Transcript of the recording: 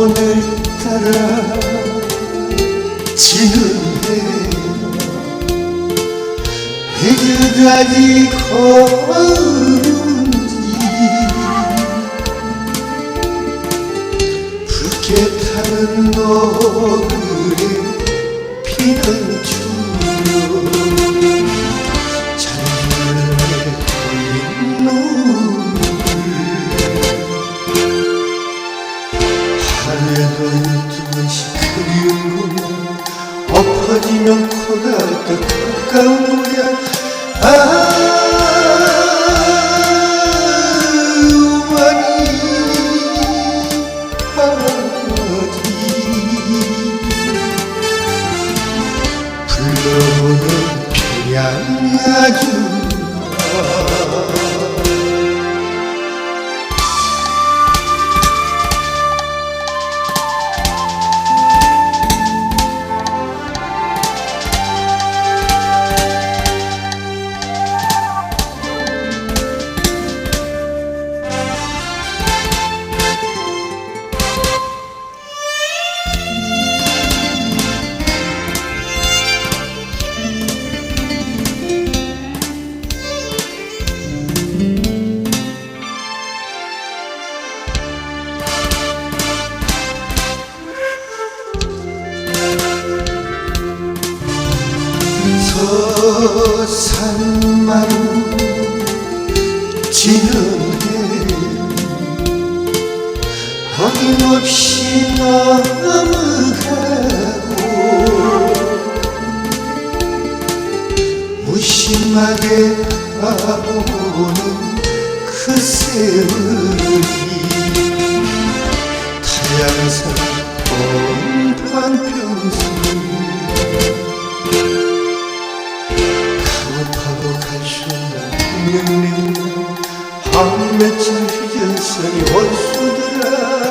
오늘따라 지는 해, 그까지 걸음이 붉게 타는 너의 피는 주여 잔열에 걸린 노 어지면 코다가 가까운 거야 아 우만이 아버지 불러오는 평양아줌 저 산만 지는 해 어김없이 넘어가고 무심하게 바라보는 그 세월이 타양산 온판 평생 명령 한 맺힌 휘전선이 원수들아